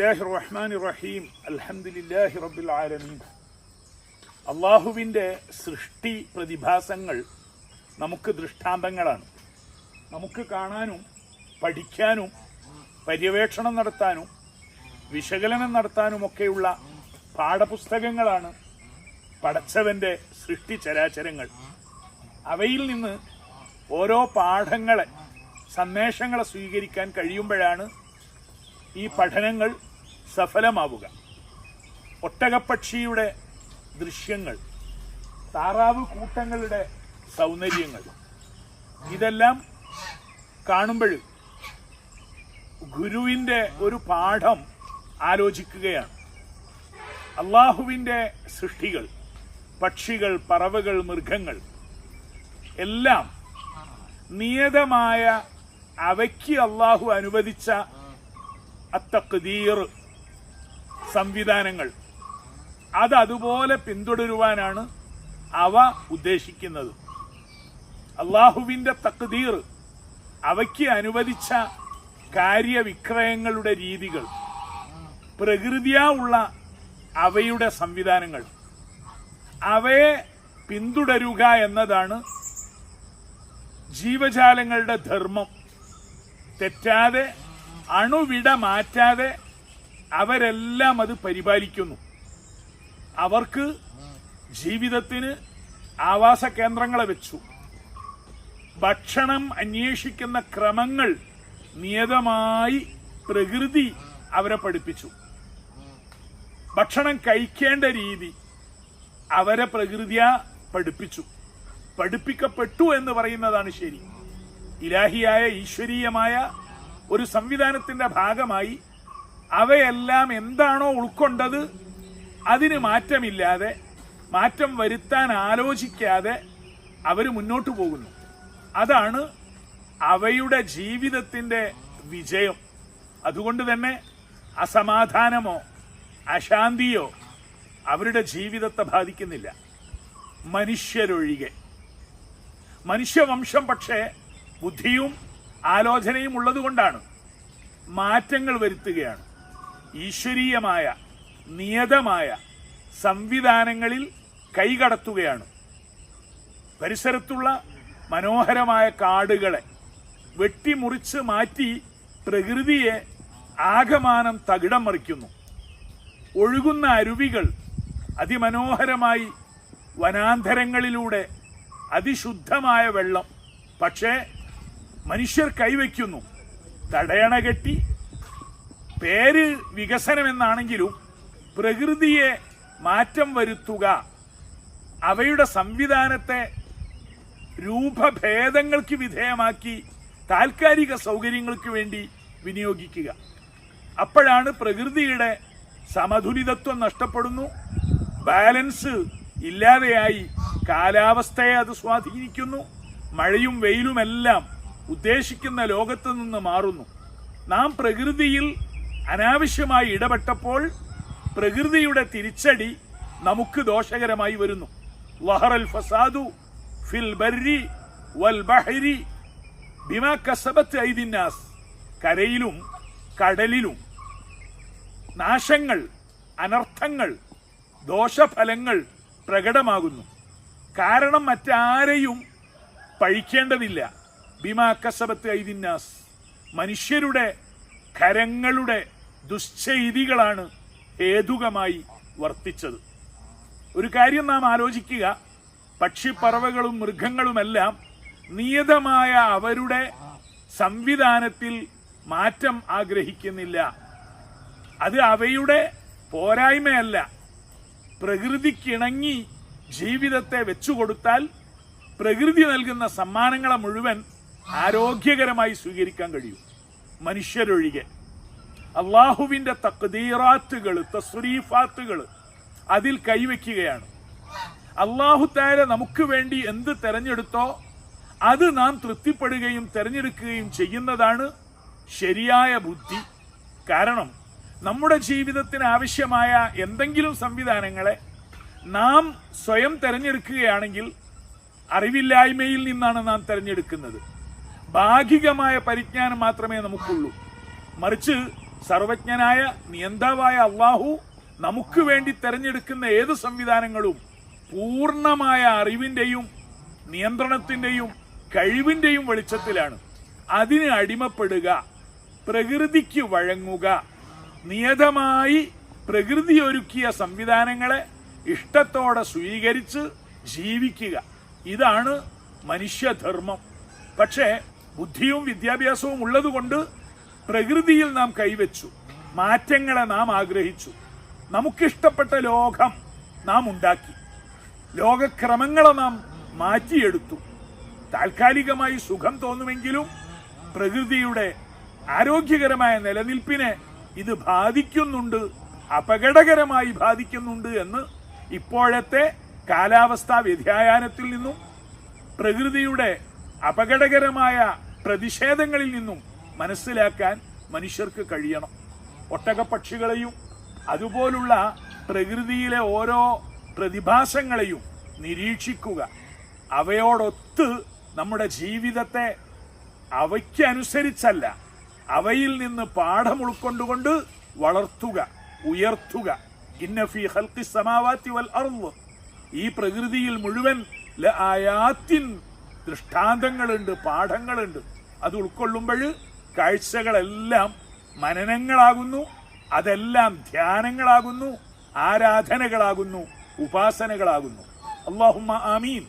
ബിസ്മില്ലാഹി റഹ്മാൻ റഹീം അൽഹംദുലില്ലാഹി റബ്ബിൽ ആലമീൻ അള്ളാഹുവിന്റെ സൃഷ്ടി പ്രതിഭാസങ്ങൾ നമുക്ക് ദൃഷ്ടാന്തങ്ങളാണ്. നമുക്ക് കാണാനും പഠിക്കാനും പര്യവേക്ഷണം നടത്താനും വിശകലനം നടത്താനുമൊക്കെയുള്ള പാഠപുസ്തകങ്ങളാണ് പടച്ചവന്റെ സൃഷ്ടി ചരാചരങ്ങൾ. അവയിൽ നിന്ന് ഓരോ പാഠങ്ങളെ സന്ദേശങ്ങളെ സ്വീകരിക്കാൻ കഴിയുമ്പോഴാണ് ഈ പഠനങ്ങൾ സഫലമാവുക. ഒട്ടകപ്പക്ഷിയുടെ ദൃശ്യങ്ങൾ താറാവ് കൂട്ടങ്ങളുടെ സൗന്ദര്യങ്ങൾ ഇതെല്ലാം കാണുമ്പോൾ ഗുരുവിന്റെ ഒരു പാഠം ആലോചിക്കുകയാണ്. അള്ളാഹുവിന്റെ സൃഷ്ടികൾ പക്ഷികൾ പറവകൾ മൃഗങ്ങൾ എല്ലാം നിയതമായ അവയ്ക്ക് അള്ളാഹു അനുവദിച്ച അത്തഖ്ദീർ സംവിധാനങ്ങൾ. അത് അതുപോലെ പിന്തുടരുവാനാണ് അവ ഉദ്ദേശിക്കുന്നത്. അള്ളാഹുവിന്റെ തക്തീർ അവയ്ക്ക് അനുവദിച്ച കാര്യവിക്രയങ്ങളുടെ രീതികൾ പ്രകൃതിയാ ഉള്ള അവയുടെ സംവിധാനങ്ങൾ. അവയെ പിന്തുടരുക എന്നതാണ് ജീവജാലങ്ങളുടെ ധർമ്മം. തെറ്റാതെ അണുവിട മാറ്റാതെ അവരെല്ലാം അത് പരിപാലിക്കുന്നു. അവർക്ക് ജീവിതത്തിന് ആവാസ കേന്ദ്രങ്ങളെ വെച്ചു. ഭക്ഷണം അന്വേഷിക്കുന്ന ക്രമങ്ങൾ നിയതമായി പ്രകൃതി അവരെ പഠിപ്പിച്ചു. ഭക്ഷണം കഴിക്കേണ്ട രീതി അവരെ പ്രകൃതിയ പഠിപ്പിച്ചു. പഠിപ്പിക്കപ്പെട്ടു എന്ന് പറയുന്നതാണ് ശരി. ഇലാഹിയായ ഈശ്വരീയമായ ഒരു സംവിധാനത്തിന്റെ ഭാഗമായി അവയെല്ലാം എന്താണോ ഉൾക്കൊണ്ടത് അതിന് മാറ്റമില്ലാതെ മാറ്റം വരുത്താൻ ആലോചിക്കാതെ അവർ മുന്നോട്ട് പോകുന്നു. അതാണ് അവയുടെ ജീവിതത്തിന്റെ വിജയം. അതുകൊണ്ട് തന്നെ അസമാധാനമോ അശാന്തിയോ അവരുടെ ജീവിതത്തെ ബാധിക്കുന്നില്ല. മനുഷ്യരൊഴികെ. മനുഷ്യവംശം പക്ഷേ ബുദ്ധിയും ആലോചനയും ഉള്ളതുകൊണ്ടാണ് മാറ്റങ്ങൾ വരുത്തുകയാണ്. ഈശ്വരീയമായ നിയതമായ സംവിധാനങ്ങളിൽ കൈകടത്തുകയാണ്. പരിസരത്തുള്ള മനോഹരമായ കാടുകളെ വെട്ടിമുറിച്ച് മാറ്റി പ്രകൃതിയെ ആകമാനം തകിടം മറിക്കുന്നു. ഒഴുകുന്ന അരുവികൾ അതിമനോഹരമായി വനാന്തരങ്ങളിലൂടെ അതിശുദ്ധമായ വെള്ളം പക്ഷേ മനുഷ്യർ കൈവയ്ക്കുന്നു. തടയണ കെട്ടി പേര് വികസനം എന്നാണെങ്കിലും പ്രകൃതിയെ മാറ്റം വരുത്തുക അവയുടെ സംവിധാനത്തെ രൂപഭേദങ്ങൾക്ക് വിധേയമാക്കി താൽക്കാലിക സൗകര്യങ്ങൾക്ക് വേണ്ടി വിനിയോഗിക്കുക. അപ്പോഴാണ് പ്രകൃതിയുടെ സമതുലിതത്വം നഷ്ടപ്പെടുന്നു. ബാലൻസ് ഇല്ലാതെയായി കാലാവസ്ഥയെ അത് സ്വാധീനിക്കുന്നു. മഴയും വെയിലുമെല്ലാം ഉദ്ദേശിക്കുന്ന ലോകത്ത് നിന്ന് മാറുന്നു. നാം പ്രകൃതിയിൽ അനാവശ്യമായി ഇടപെട്ടപ്പോൾ പ്രകൃതിയുടെ തിരിച്ചടി നമുക്ക് ദോഷകരമായി വരുന്നു. വഹറൽ ഫസാദു ഫിൽ ബർരി വൽ ബഹരി ബിമാ കസബത്ത് ഐദിന്നാസ്. കരയിലും കടലിലും നാശങ്ങൾ അനർത്ഥങ്ങൾ ദോഷഫലങ്ങൾ പ്രകടമാകുന്നു. കാരണം മറ്റാരെയും പഴിക്കേണ്ടതില്ല. ബിമാ കസബത്ത് ഐദിന്നാസ്. മനുഷ്യരുടെ കരങ്ങളുടെ ദുശ്ചെയ്തികളാണ് ഹേതുകമായി വർത്തിച്ചത്. ഒരു കാര്യം നാം ആലോചിക്കുക. പക്ഷിപ്പറവകളും മൃഗങ്ങളുമെല്ലാം നിയതമായ അവരുടെ സംവിധാനത്തിൽ മാറ്റം ആഗ്രഹിക്കുന്നില്ല. അത് അവയുടെ പോരായ്മയല്ല. പ്രകൃതിക്കിണങ്ങി ജീവിതത്തെ വെച്ചുകൊടുത്താൽ പ്രകൃതി നൽകുന്ന സമ്മാനങ്ങളെ മുഴുവൻ ആരോഗ്യകരമായി സ്വീകരിക്കാൻ കഴിയും. മനുഷ്യരൊഴികെ. അള്ളാഹുവിന്റെ തക്തീറാത്തുകൾ തസ്രീഫാത്തുകൾ അതിൽ കൈവയ്ക്കുകയാണ്. അള്ളാഹു താര നമുക്ക് വേണ്ടി എന്ത് തെരഞ്ഞെടുത്തോ അത് നാം തൃപ്തിപ്പെടുകയും തിരഞ്ഞെടുക്കുകയും ചെയ്യുന്നതാണ് ശരിയായ ബുദ്ധി. കാരണം നമ്മുടെ ജീവിതത്തിന് ആവശ്യമായ എന്തെങ്കിലും സംവിധാനങ്ങളെ നാം സ്വയം തിരഞ്ഞെടുക്കുകയാണെങ്കിൽ അറിവില്ലായ്മയിൽ നിന്നാണ് നാം തെരഞ്ഞെടുക്കുന്നത്. ഭാഗികമായ പരിജ്ഞാനം മാത്രമേ നമുക്കുള്ളൂ. മറിച്ച് സർവജ്ഞനായ നിയന്താവായ അള്ളാഹു നമുക്ക് വേണ്ടി തെരഞ്ഞെടുക്കുന്ന ഏത് സംവിധാനങ്ങളും പൂർണമായ അറിവിന്റെയും നിയന്ത്രണത്തിന്റെയും കഴിവിന്റെയും വെളിച്ചത്തിലാണ്. അതിന് അടിമപ്പെടുക പ്രകൃതിക്ക് വഴങ്ങുക നിയതമായി പ്രകൃതി ഒരുക്കിയ സംവിധാനങ്ങളെ ഇഷ്ടത്തോടെ സ്വീകരിച്ച് ജീവിക്കുക. ഇതാണ് മനുഷ്യധർമ്മം. പക്ഷേ ബുദ്ധിയും വിദ്യാഭ്യാസവും ഉള്ളതുകൊണ്ട് പ്രകൃതിയിൽ നാം കൈവച്ചു. മാറ്റങ്ങളെ നാം ആഗ്രഹിച്ചു. നമുക്കിഷ്ടപ്പെട്ട ലോകം നാം ഉണ്ടാക്കി. ലോകക്രമങ്ങളെ നാം മാറ്റിയെടുത്തു. താൽക്കാലികമായി സുഖം തോന്നുമെങ്കിലും പ്രകൃതിയുടെ ആരോഗ്യകരമായ നിലനിൽപ്പിനെ ഇത് ബാധിക്കുന്നുണ്ട് അപകടകരമായി ബാധിക്കുന്നുണ്ട് എന്ന് ഇപ്പോഴത്തെ കാലാവസ്ഥാ വ്യതിയാനത്തിൽ നിന്നും പ്രകൃതിയുടെ അപകടകരമായ പ്രതിഷേധങ്ങളിൽ നിന്നും മനസ്സിലാക്കാൻ മനുഷ്യർക്ക് കഴിയണം. ഒട്ടകപ്പക്ഷികളെയും അതുപോലുള്ള പ്രകൃതിയിലെ ഓരോ പ്രതിഭാസങ്ങളെയും നിരീക്ഷിക്കുക. അവയോടൊത്ത് നമ്മുടെ ജീവിതത്തെ അവയ്ക്കനുസരിച്ചല്ല അവയിൽ നിന്ന് പാഠം ഉൾക്കൊണ്ടുകൊണ്ട് വളർത്തുക ഉയർത്തുക. ഇന്നഫി ഹൽക്കി സമാവാത്തി വൽ അർൾ ഈ പ്രകൃതിയിൽ മുഴുവൻ ആയാത്തിൻ ദൃഷ്ടാന്തങ്ങളുണ്ട് പാഠങ്ങളുണ്ട്. അത് ഉൾക്കൊള്ളുമ്പോൾ കാഴ്ചകളെല്ലാം മനനങ്ങളാകുന്നു അതെല്ലാം ധ്യാനങ്ങളാകുന്നു ആരാധനകളാകുന്നു ഉപാസനകളാകുന്നു. അള്ളാഹുമ്മ ആമീൻ.